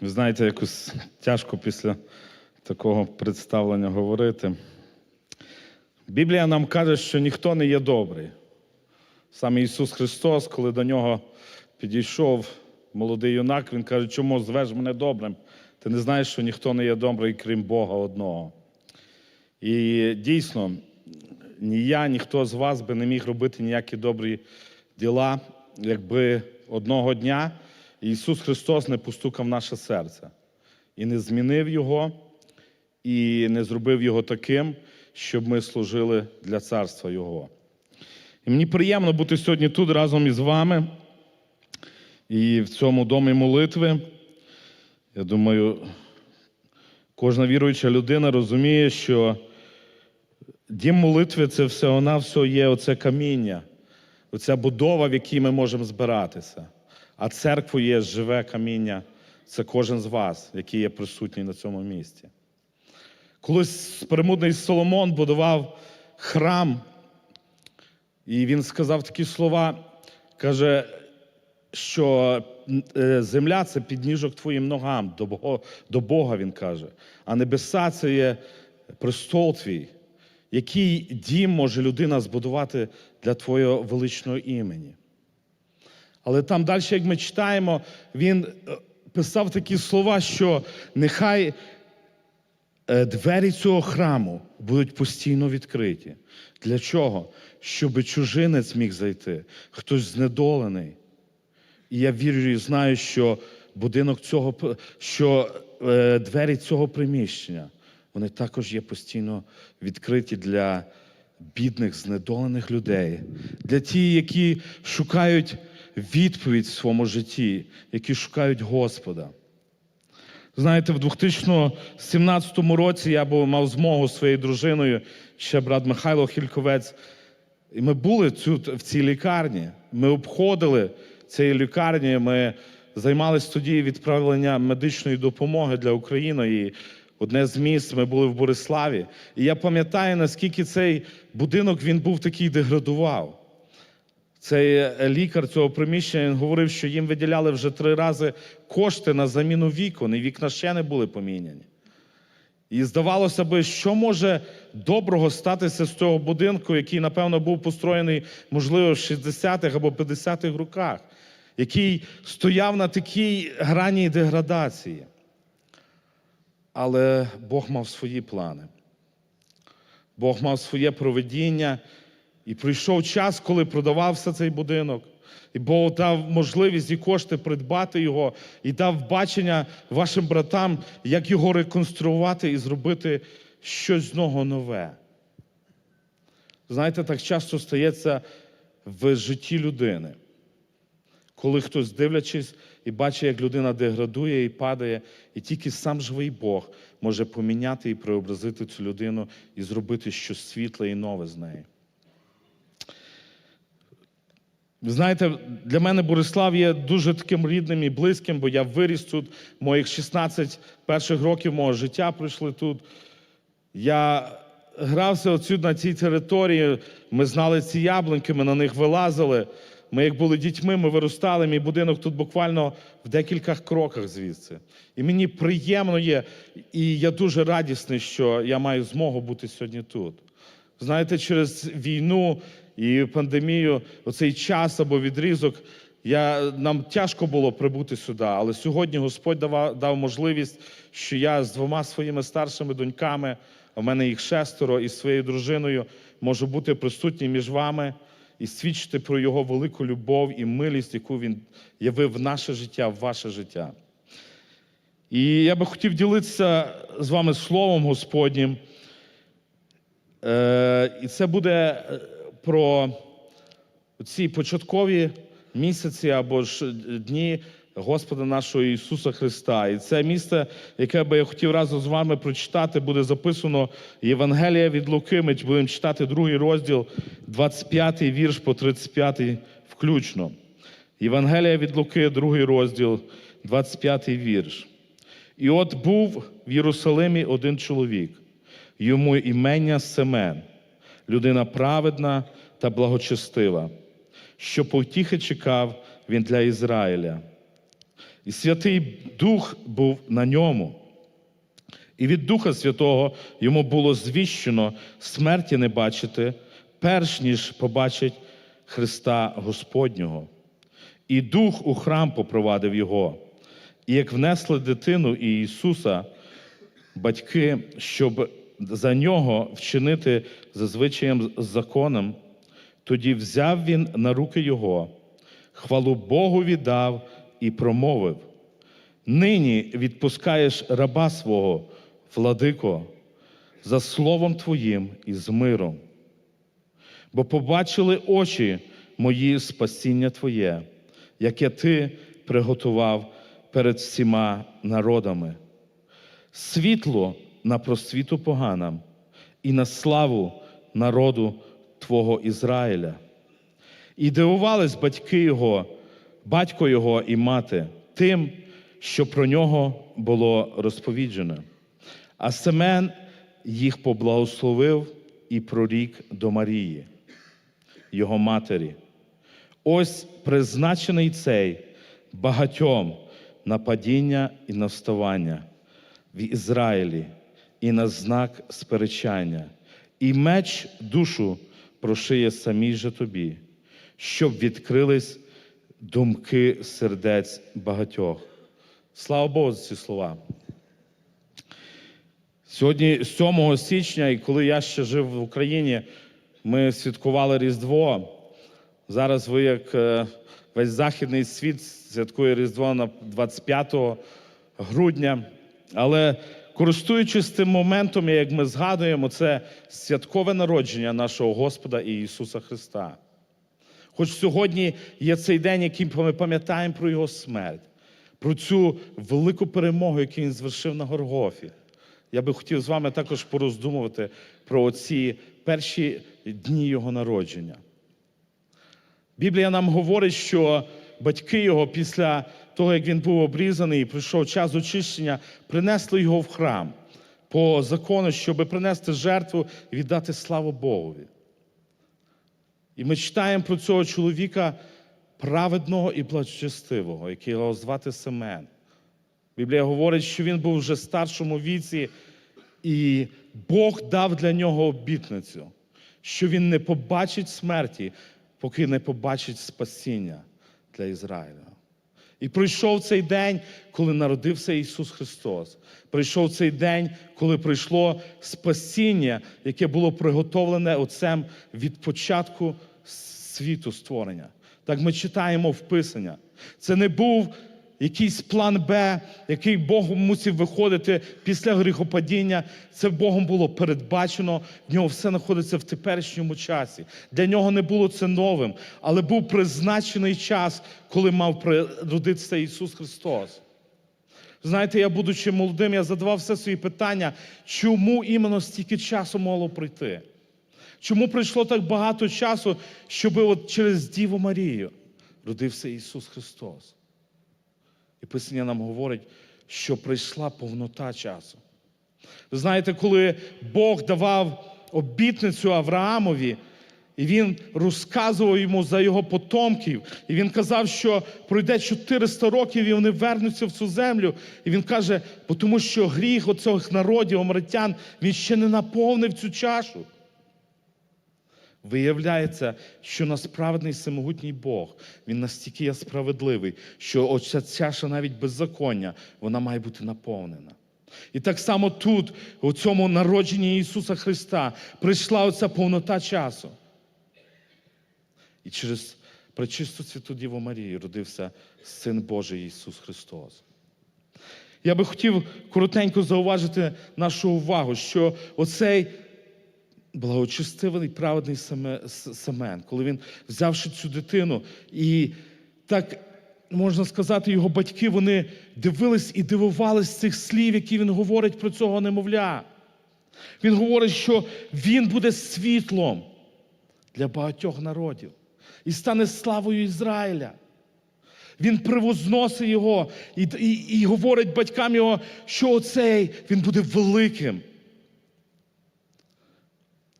Ви знаєте, якось тяжко після такого представлення говорити. Біблія нам каже, що ніхто не є добрий. Саме Ісус Христос, коли до нього підійшов молодий юнак, Він каже, чому звеш мене добрим? Ти не знаєш, що ніхто не є добрий, крім Бога одного. І дійсно, ні я, ніхто з вас би не міг робити ніякі добрі діла, якби одного дня Ісус Христос не постукав наше серце і не змінив його, і не зробив його таким, щоб ми служили для царства Його. І мені приємно бути сьогодні тут разом із вами і в цьому домі молитви. Я думаю, кожна віруюча людина розуміє, що дім молитви це все вона все є оце каміння, оця будова, в якій ми можемо збиратися. А церкву є живе каміння, це кожен з вас, який є присутній на цьому місці. Колись перемудний Соломон будував храм, і він сказав такі слова, каже, що е, земля це підніжок твоїм ногам, до Бога він каже, а небеса це є престол твій. Який дім може людина збудувати для твого величного імені? Але там далі, як ми читаємо, він е, писав такі слова, що нехай е, двері цього храму будуть постійно відкриті. Для чого? Щоб чужинець міг зайти, хтось знедолений. І я вірю і знаю, що будинок цього, що е, двері цього приміщення, вони також є постійно відкриті для бідних, знедолених людей, для ті, які шукають відповідь в своєму житті, які шукають Господа. Знаєте, в 2017 році я мав змогу своєю дружиною, ще брат Михайло Хільковець, і ми були в цій лікарні. Ми обходили цієї лікарні, ми займалися тоді відправленням медичної допомоги для України. І одне з місць ми були в Бориславі. І я пам'ятаю, наскільки цей будинок він був такий деградував. Цей е, лікар цього приміщення він говорив, що їм виділяли вже три рази кошти на заміну вікон, і вікна ще не були поміняні. І здавалося би, що може доброго статися з цього будинку, який, напевно, був построєний, можливо, в 60-х або 50-х роках, який стояв на такій грані деградації. Але Бог мав свої плани. Бог мав своє проведіння, і прийшов час, коли продавався цей будинок. І Бог дав можливість і кошти придбати його, і дав бачення вашим братам, як його реконструювати і зробити щось з нього нове. Знаєте, так часто стається в житті людини, коли хтось, дивлячись і бачить, як людина деградує і падає, і тільки сам живий Бог може поміняти і преобразити цю людину і зробити щось світле і нове з нею. Ви знаєте, для мене Борислав є дуже таким рідним і близьким, бо я виріс тут. Моїх 16 перших років мого життя пройшли тут. Я грався отсюди на цій території. Ми знали ці яблуньки, ми на них вилазили. Ми, як були дітьми, ми виростали. Мій будинок тут буквально в декілька кроках звідси. І мені приємно є, і я дуже радісний, що я маю змогу бути сьогодні тут. Знаєте, через війну і пандемію, оцей час або відрізок, я, нам тяжко було прибути сюди, але сьогодні Господь дав, дав можливість, що я з двома своїми старшими доньками, а в мене їх шестеро, і своєю дружиною можу бути присутній між вами і свідчити про Його велику любов і милість, яку Він явив в наше життя, в ваше життя. І я би хотів ділитися з вами словом Господнім. Е, і це буде про ці початкові місяці або ж дні Господа нашого Ісуса Христа. І це місце, яке би я хотів разом з вами прочитати, буде записано Євангелія від Луки. Ми будемо читати другий розділ, 25 вірш по 35 включно. Євангелія від Луки, другий розділ, 25 вірш. І от був в Єрусалимі один чоловік, йому імення Семен, людина праведна та благочестива, що потіхи чекав він для Ізраїля. І Святий Дух був на ньому. І від Духа Святого йому було звіщено смерті не бачити, перш ніж побачить Христа Господнього. І Дух у храм попровадив його. І як внесли дитину і Ісуса, батьки, щоб за нього вчинити за звичаєм законом, тоді взяв він на руки його, хвалу Богу віддав і промовив: Нині відпускаєш раба свого, владико, за словом Твоїм і з миром. Бо побачили очі мої спасіння Твоє, яке Ти приготував перед всіма народами, світло на просвіту поганам і на славу народу Твого Ізраїля. І дивувались батьки його, батько його і мати, тим, що про нього було розповіджено. А Семен їх поблагословив і прорік до Марії, його матері. Ось призначений цей багатьом на падіння і на вставання в Ізраїлі і на знак сперечання, і меч душу прошиє самій же тобі, щоб відкрились думки сердець багатьох. Слава Богу за ці слова. Сьогодні, 7 січня, і коли я ще жив в Україні, ми святкували Різдво. Зараз ви, як е, весь західний світ, святкує Різдво на 25 грудня. Але користуючись тим моментом, як ми згадуємо, це святкове народження нашого Господа і Ісуса Христа. Хоч сьогодні є цей день, який ми пам'ятаємо про Його смерть, про цю велику перемогу, яку Він звершив на Горгофі. Я би хотів з вами також пороздумувати про ці перші дні Його народження. Біблія нам говорить, що батьки його після того, як він був обрізаний і прийшов час очищення, принесли його в храм по закону, щоб принести жертву і віддати славу Богові. І ми читаємо про цього чоловіка праведного і благочестивого, який його звати Семен. Біблія говорить, що він був вже в старшому віці, і Бог дав для нього обітницю, що він не побачить смерті, поки не побачить спасіння для Ізраїля. І прийшов цей день, коли народився Ісус Христос. Прийшов цей день, коли прийшло спасіння, яке було приготовлене Отцем від початку світу створення. Так ми читаємо в Писання. Це не був якийсь план Б, який Бог мусив виходити після гріхопадіння. Це Богом було передбачено, в нього все знаходиться в теперішньому часі. Для нього не було це новим, але був призначений час, коли мав родитися Ісус Христос. Знаєте, я, будучи молодим, я задавав все свої питання, чому іменно стільки часу могло пройти? Чому прийшло так багато часу, щоб от через Діву Марію родився Ісус Христос? Писання нам говорить, що прийшла повнота часу. Ви знаєте, коли Бог давав обітницю Авраамові, і він розказував йому за його потомків, і він казав, що пройде 400 років, і вони вернуться в цю землю. І він каже, тому що гріх оцих народів, омритян, він ще не наповнив цю чашу. Виявляється, що насправдний всемогутній Бог, Він настільки є справедливий, що оця чаша навіть беззаконня, вона має бути наповнена. І так само тут, у цьому народженні Ісуса Христа, прийшла оця повнота часу. І через пречисту святу Діву Марію родився Син Божий Ісус Христос. Я би хотів коротенько зауважити нашу увагу, що оцей благочестивий праведний Семен, коли він взявши цю дитину, і так можна сказати, його батьки вони дивились і дивувались цих слів, які він говорить про цього немовля. Він говорить, що він буде світлом для багатьох народів і стане славою Ізраїля. Він привозносить його і, і, і говорить батькам його, що оцей він буде великим.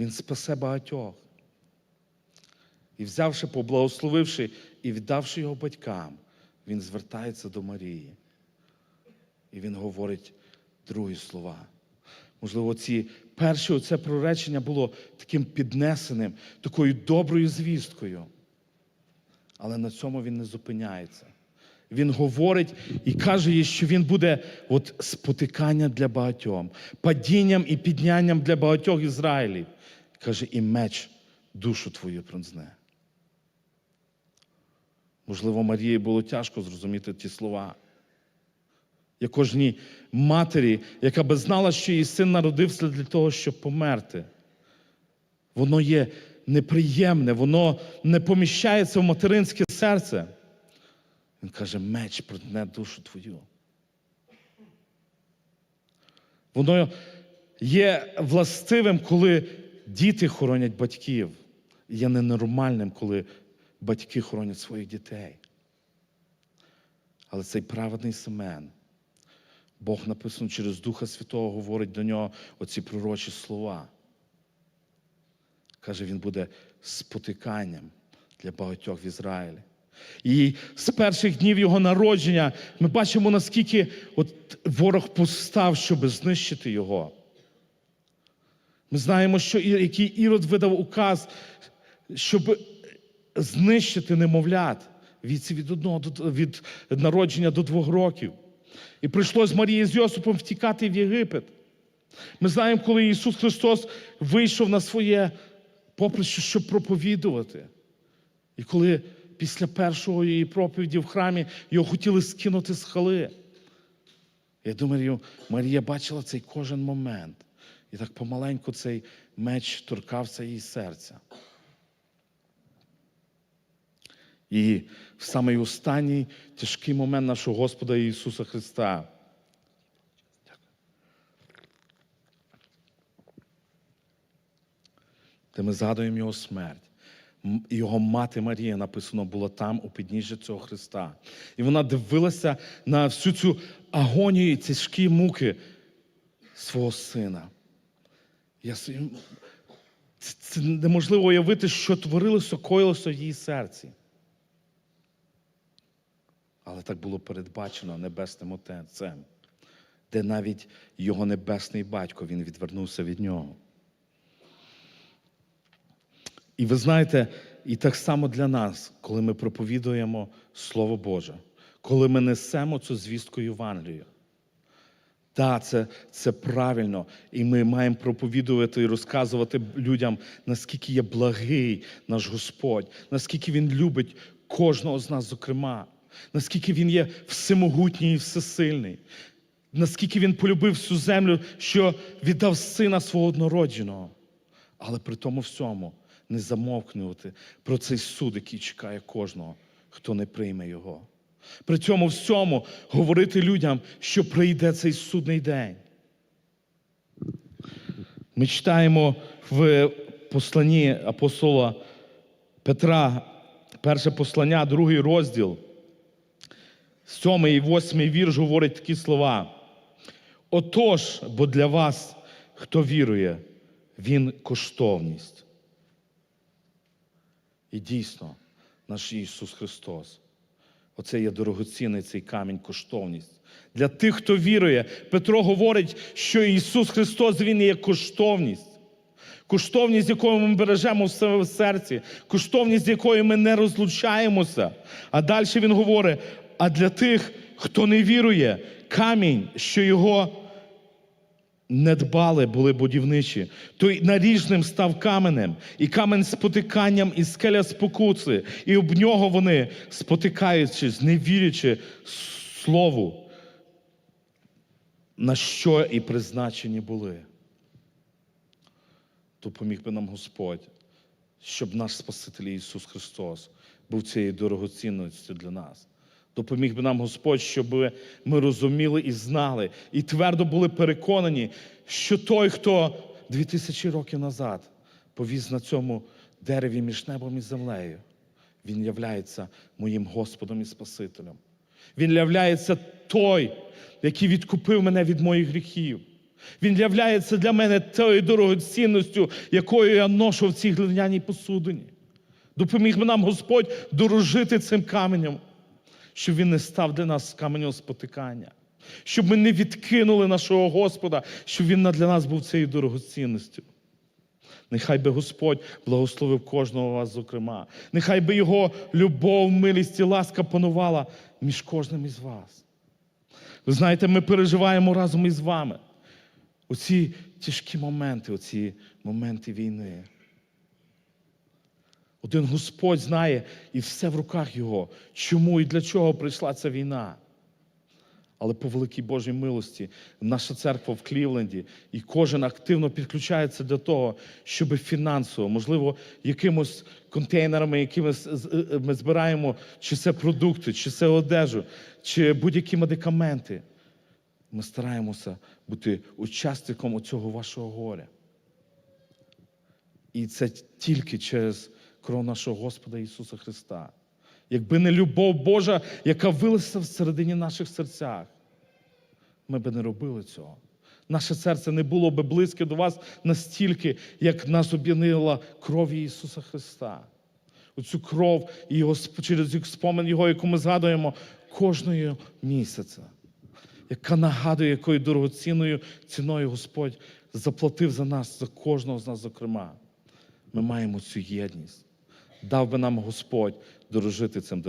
Він спасе багатьох. І взявши, поблагословивши і віддавши його батькам, він звертається до Марії. І він говорить другі слова. Можливо, ці перші оце проречення було таким піднесеним, такою доброю звісткою. Але на цьому він не зупиняється. Він говорить і каже їй, що він буде от спотикання для багатьох, падінням і піднянням для багатьох Ізраїлів. Каже, і меч душу твою пронзне. Можливо, Марії було тяжко зрозуміти ті слова. Я кожній матері, яка би знала, що її син народився для того, щоб померти. Воно є неприємне, воно не поміщається в материнське серце. Він каже, меч протне душу твою. Воно є властивим, коли діти хоронять батьків. Є ненормальним, коли батьки хоронять своїх дітей. Але цей праведний Семен, Бог написано через Духа Святого говорить до нього оці пророчі слова. Каже, він буде спотиканням для багатьох в Ізраїлі. І з перших днів його народження ми бачимо, наскільки от ворог постав, щоб знищити його. Ми знаємо, що який Ірод видав указ, щоб знищити немовлят віці від одного від народження до двох років. І прийшлось Марії з Йосипом втікати в Єгипет. Ми знаємо, коли Ісус Христос вийшов на своє поприще, щоб проповідувати. І коли після першої її проповіді в храмі його хотіли скинути з хали. Я думаю, Марія бачила цей кожен момент. І так помаленьку цей меч торкався її серця. І в самий останній тяжкий момент нашого Господа Ісуса Христа. Де ми згадуємо Його смерть. Його мати Марія написано була там у підніжжі цього Христа. І вона дивилася на всю цю агонію тяжкі муки свого сина. Я це неможливо уявити, що творилося, коїлося в її серці. Але так було передбачено Небесним Отцем, де навіть його небесний батько він відвернувся від нього. І ви знаєте, і так само для нас, коли ми проповідуємо Слово Боже, коли ми несемо цю звістку Євангелію. Так, це, це правильно, і ми маємо проповідувати і розказувати людям, наскільки є благий наш Господь, наскільки Він любить кожного з нас, зокрема, наскільки Він є всемогутній і всесильний, наскільки Він полюбив всю землю, що віддав сина свого однородженого. Але при тому всьому не замовкнути про цей суд, який чекає кожного, хто не прийме його. При цьому всьому говорити людям, що прийде цей судний день. Ми читаємо в посланні апостола Петра, перше послання, другий розділ, сьомий і восьмий вірш говорить такі слова. Отож, бо для вас, хто вірує, він коштовність. І дійсно, наш Ісус Христос. Оце є дорогоцінний цей камінь, коштовність. Для тих, хто вірує, Петро говорить, що Ісус Христос Він є коштовність. Коштовність, якою ми бережемо в себе в серці, коштовність, з якою ми не розлучаємося. А далі він говорить: а для тих, хто не вірує, камінь, що його не дбали, були будівничі, той наріжним став каменем, і камень спотиканням, і скеля спокуси, і об нього вони, спотикаючись, не вірячи слову, на що і призначені були. Допоміг би нам Господь, щоб наш Спаситель Ісус Христос був цією дорогоцінністю для нас. Допоміг би нам Господь, щоб ми розуміли і знали, і твердо були переконані, що той, хто дві тисячі років назад повіз на цьому дереві між небом і землею, він являється моїм Господом і Спасителем. Він являється той, який відкупив мене від моїх гріхів. Він являється для мене тою дорогоцінністю, якою я ношу в цій глиняній посудині. Допоміг би нам Господь дорожити цим каменем. Щоб Він не став для нас каменем спотикання, щоб ми не відкинули нашого Господа, щоб Він для нас був цією дорогоцінністю. Нехай би Господь благословив кожного вас, зокрема. Нехай би Його любов, милість і ласка панувала між кожним із вас. Ви знаєте, ми переживаємо разом із вами оці тяжкі моменти, оці моменти війни. Один Господь знає і все в руках Його, чому і для чого прийшла ця війна. Але по великій Божій милості наша церква в Клівленді, і кожен активно підключається для того, щоб фінансово, можливо, якимось контейнерами, якими з- е, ми збираємо, чи це продукти, чи це одежу, чи будь-які медикаменти. Ми стараємося бути учасником цього вашого горя. І це тільки через кров нашого Господа Ісуса Христа. Якби не любов Божа, яка вилася всередині наших серцях, ми би не робили цього. Наше серце не було би близьке до вас настільки, як нас об'єднила кров Ісуса Христа. Оцю кров і через спомин Його, яку ми згадуємо кожного місяця, яка нагадує, якою дорогоцінною ціною Господь заплатив за нас, за кожного з нас, зокрема. Ми маємо цю єдність. Дав би нам Господь дорожити цим,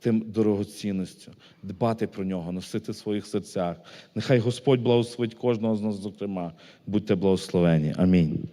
тим дорогоцінністю, дбати про нього, носити в своїх серцях. Нехай Господь благословить кожного з нас, зокрема. Будьте благословені. Амінь.